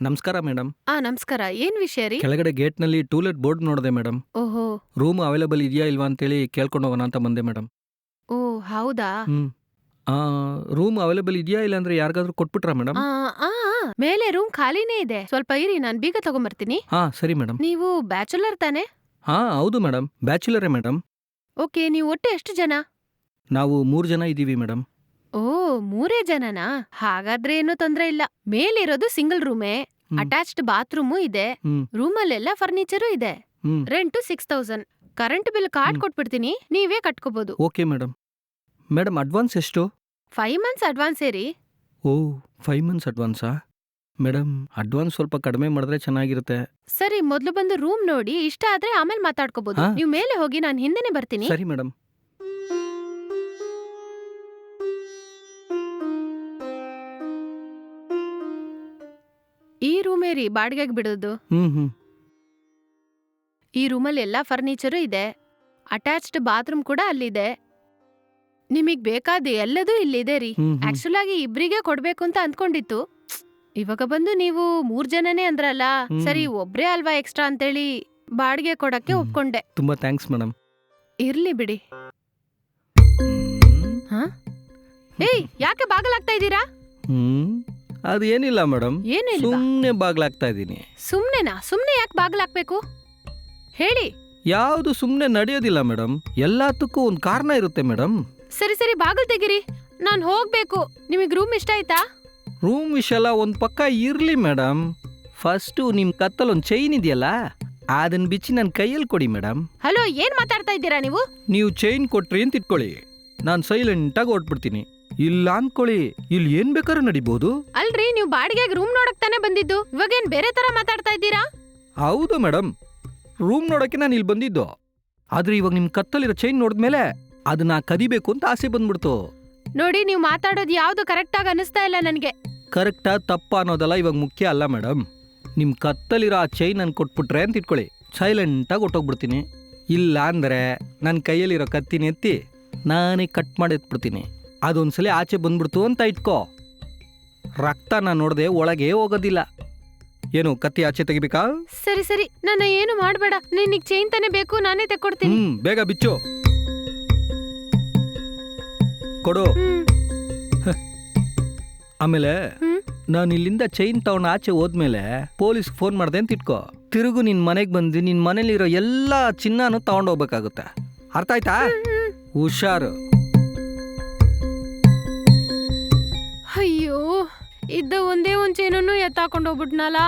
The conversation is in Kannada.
ನಮಸ್ಕಾರ ಮೇಡಮ್ ಆ ನಮಸ್ಕಾರ. ಏನ್ ವಿಷಯ ರೀ? ಕೆಳಗಡೆ ಗೇಟ್ನಲ್ಲಿ ಟೂಲೆಟ್ ಬೋರ್ಡ್ ನೋಡಿದೆ ಮೇಡಮ್ ಓಹೋ. ರೂಮ್ ಅವೈಲೇಬಲ್ ಇದೆಯಾ ಇಲ್ವಾ ಅಂತೇಳಿ ಕೇಳ್ಕೊಂಡು ಹೋಗೋಣ ಅಂತ ಬಂದೆ ಮೇಡಮ್ ಓ ಹೌದಾ? ಹ್ಮ್. ರೂಮ್ ಅವೈಲೇಬಲ್ ಇದೆಯಾ ಇಲ್ಲ ಅಂದ್ರೆ ಯಾರಿಗಾದ್ರೂ ಕೊಟ್ಬಿಟ್ರಾ ಮೇಡಮ್ ಆ, ಆ, ಆ, ಮೇಲೆ ರೂಮ್ ಖಾಲಿನೇ ಇದೆ. ಸ್ವಲ್ಪ ಇರಿ ನಾನ್ ಬೀಗ ತಗೊಂಬರ್ತೀನಿ. ಹಾ ಸರಿ ಮೇಡಮ್ ನೀವು ಬ್ಯಾಚುಲರ್ ತಾನೆ? ಹಾ ಹೌದು ಮೇಡಮ್ ಬ್ಯಾಚುಲರೇ ಮೇಡಮ್ ಓಕೆ ನೀವು ಒಟ್ಟು ಎಷ್ಟು ಜನ? ನಾವು ಮೂರು ಜನ ಇದ್ದೀವಿ ಮೇಡಮ್ ಓ ಮೂರೇ ಜನನಾ? ಹಾಗಾದ್ರೆ ಏನೂ ತೊಂದ್ರೆ ಇಲ್ಲ. ಮೇಲಿರೋದು ಸಿಂಗಲ್ ರೂಮೇ. ಹ್ಮ್. ಅಟ್ಯಾಚ್ಡ್ ಬಾತ್ರೂಮು ಇದೆ. ಹ್ಮ್. ರೂಮಲ್ಲೆಲ್ಲ ಫರ್ನಿಚರು ಇದೆ. ಹ್ಮ್. Rent six thousand. Current bill card ಹ್ಮ್. ಕೊಟ್ಬಿಡ್ತೀನಿ. ನೀವೇ ಕಟ್ಕೋಬಹುದು ಓಕೆ ಮೇಡಮ್. ಮೇಡಮ್ ಅಡ್ವಾನ್ಸ್ ಎಷ್ಟು? ಫೈವ್ ಮಂತ್ಸ್ ಅಡ್ವಾನ್ಸ್ ಏರಿ? ಓ ಫೈವ್ ಮಂತ್ಸ್ ಅಡ್ವಾನ್ಸಾ? ಮೇಡಮ್ ಅಡ್ವಾನ್ಸ್ ಸ್ವಲ್ಪ ಕಡಿಮೆ ಮಾಡಿದ್ರೆ ಚೆನ್ನಾಗಿರುತ್ತೆ. ಸರಿ ಮೊದ್ಲು ಬಂದು ರೂಮ್ ನೋಡಿ. ಇಷ್ಟ ಆದ್ರೆ ಆಮೇಲೆ ಮಾತಾಡ್ಕೋಬಹುದು ಹಾ. ನೀವು ಮೇಲೆ ಹೋಗಿ ನಾನು ಹಿಂದೆನೆ ಬರ್ತೀನಿ. ಸರಿ ಮೇಡಮ್. ಈ ರೂಮೇ ರೀ ಬಾಡಿಗೆಗೆ ಬಿಡೋದು. ಹ್ಮ್ ಹ್ಮ್. ಈ ರೂಮಲ್ಲಿ ಎಲ್ಲ ಫರ್ನಿಚರು ಇದೆ. ಅಟ್ಯಾಚ್ಡ್ ಬಾತ್ರೂಮ್ ಕೂಡ ಅಲ್ಲಿದೆ. ನಿಮಗ್ ಬೇಕಾದ ಎಲ್ಲದೂ ಇಲ್ಲಿದೆ ರೀ. ಹ್ಮ್ ಹ್ಮ್. ಆಕ್ಚುಲ್ ಆಗಿ ಇಬ್ರಿಗೆ ಕೊಡ್ಬೇಕು ಅಂತ ಅಂದ್ಕೊಂಡಿತ್ತು ಇವಾಗ ಬಂದು ನೀವು ಮೂರ್ ಜನನೇ ಅಂದ್ರಲ್ಲ ಹ್ಮ್. ಸರಿ ಒಬ್ರೇ ಅಲ್ವಾ ಎಕ್ಸ್ಟ್ರಾ ಅಂತೇಳಿ ಬಾಡಿಗೆ ಕೊಡಕ್ಕೆ ಹ್ಮ್. ಒಪ್ಕೊಂಡೆ. ತುಂಬಾ ಥ್ಯಾಂಕ್ಸ್ ಮೇಡಮ್ ಇರ್ಲಿ ಬಿಡಿ. ಏಯ್ ಯಾಕೆ ಬಾಗಲಾಗ್ತಾ ಇದ್ದೀರಾ? ಹ್ಮ್. ಅದು ಏನಿಲ್ಲ ಮೇಡಮ್ ಏನು ಇಲ್ವಾ? ಸುಮ್ಮನೆ ಬಾಗ್ಲಾಗ್ತಾ ಇದ್ದೀನಿ. ಸುಮ್ಮನೆನಾ ಸುಮ್ಮನೆ ಯಾಕೆ ಬಾಗ್ಲಾಗ್ಬೇಕು? ಹೇಳಿ. ಯಾವುದು ಸುಮ್ಮನೆ ನಡೆಯೋದಿಲ್ಲ ಮೇಡಮ್ ಎಲ್ಲದಕ್ಕೂ ಒಂದು ಕಾರಣ ಇರುತ್ತೆ ಮೇಡಮ್ ಸರಿ ಸರಿ ಬಾಗಿಲು ತೆಗಿರಿ. ನಾನು ಹೋಗ್ಬೇಕು. ನಿಮಗೆ ರೂಮ್ ಇಷ್ಟ ಆಯ್ತಾ? ರೂಮ್ ವಿಷಯ ಒಂದು ಪಕ್ಕ ಇರಲಿ ಮೇಡಮ್ ಫಸ್ಟು ನಿಮ್ಮ ಕತ್ತಲ್ಲಿ ಒಂದು ಚೈನ್ ಇದೆಯಲ್ಲ ಅದನ್ನ ಬಿಚ್ಚಿ ನನ್ನ ಕೈಯಲ್ಲಿ ಕೊಡಿ ಮೇಡಮ್ ಹಲೋ ಏನ್ ಮಾತಾಡ್ತಾ ಇದ್ದೀರಾ ನೀವು? ನೀವು ಚೈನ್ ಕೊಟ್ರಿ ಅಂತ ಇಟ್ಕೊಳ್ಳಿ. ನಾನು ಸೈಲೆಂಟಾಗಿ ಹೊರಟ್ಬಿಡ್ತೀನಿ ಇಲ್ಲ ಅಂದ್ಕೊಳ್ಳಿ ಇಲ್ಲಿ ಏನು ಬೇಕಾದ್ರೂ ನಡಿಬೋದು? ಅಲ್ರಿ ನೀವು ಬಾಡಿಗೆಗೆ ರೂಮ್ ನೋಡಕ್ ತಾನೇ ಬಂದಿದ್ದು? ಇವಾಗೇನ್ ಬೇರೆ ತರ ಮಾತಾಡ್ತಾ ಇದ್ದೀರಾ? ಹೌದು ಮೇಡಮ್ ರೂಮ್ ನೋಡಕ್ಕೆ ನಾನು ಇಲ್ಲಿ ಬಂದಿದ್ದು. ಆದ್ರೆ ಇವಾಗ ನಿಮ್ಮ ಕತ್ತಲಿರೋ ಚೈನ್ ನೋಡಿದ್ಮೇಲೆ ಅದನ್ನ ಕದಿಬೇಕು ಅಂತ ಆಸೆ ಬಂದ್ಬಿಡ್ತು. ನೋಡಿ ನೀವು ಮಾತಾಡೋದು ಯಾವ್ದು ಕರೆಕ್ಟ್ ಆಗಿ ಅನಿಸ್ತಾ ಇಲ್ಲ ನನಗೆ. ಕರೆಕ್ಟಾ ತಪ್ಪ ಅನ್ನೋದಲ್ಲ ಇವಾಗ ಮುಖ್ಯ ಅಲ್ಲ ಮೇಡಮ್ ನಿಮ್ಮ ಕತ್ತಲಿರೋ ಆ ಚೈನ್ ನಾನು ಕೊಟ್ಬಿಟ್ರೆ ಅಂತ ಇಟ್ಕೊಳ್ಳಿ. ಸೈಲೆಂಟಾಗಿ ಹೊಟ್ಟೋಗ್ಬಿಡ್ತೀನಿ ಇಲ್ಲ ಅಂದರೆ ನನ್ನ ಕೈಯಲ್ಲಿರೋ ಕತ್ತಿನ ಎತ್ತಿ ನಾನೇ ಕಟ್ ಮಾಡಿ ಎತ್ಬಿಡ್ತೀನಿ. ಅದೊಂದ್ಸಲಿ ಆಚೆ ಬಂದ್ಬಿಡ್ತು ಅಂತ ಇಟ್ಕೋ. ರಕ್ತ ನಾನು ನೋಡದೆ ಒಳಗೆ ಹೋಗೋದಿಲ್ಲ. ಏನು ಕತ್ತಿ ಆಚೆ ತೆಗಿಬೇಕಾ? ಸರಿ ಸರಿ ನನ್ನ ಏನು ಮಾಡಬೇಡ. ನಿನಗ್ ಚೈನ್ ತಾನೇ ಬೇಕು ನಾನೇ ತೆಕ್ಕೊಡ್ತೀನಿ. ಹ್ಮ್ ಬೇಗ ಬಿಚ್ಚು. ಕೊಡು. ಹ್ಮ್. ಆಮೇಲೆ ಹ್ಮ್. ನಾನು ಇಲ್ಲಿಂದ ಚೈನ್ ತಗೊಂಡು ಆಚೆ ಹೋದ್ಮೇಲೆ ಪೊಲೀಸ್ ಫೋನ್ ಮಾಡ್ದೆ ಅಂತ ಇಟ್ಕೋ. ತಿರುಗು ನಿನ್ನ ಮನೆಗೆ ಬಂದು ನಿನ್ನ ಮನೇಲಿರೋ ಎಲ್ಲ ಚಿನ್ನನೂ ತಗೊಂಡು ಹೋಗ್ಬೇಕಾಗುತ್ತೆ. ಅರ್ಥ ಆಯ್ತಾ? ಹ್ಮ್. ಹುಷಾರು. ಅಯ್ಯೋ. ಇದ್ದ ಒಂದೇ ಒಂದು ಚೈನನ್ನು ಎತ್ತಾಕೊಂಡು ಹೋಗ್ಬಿಟ್ನಲ್ಲ?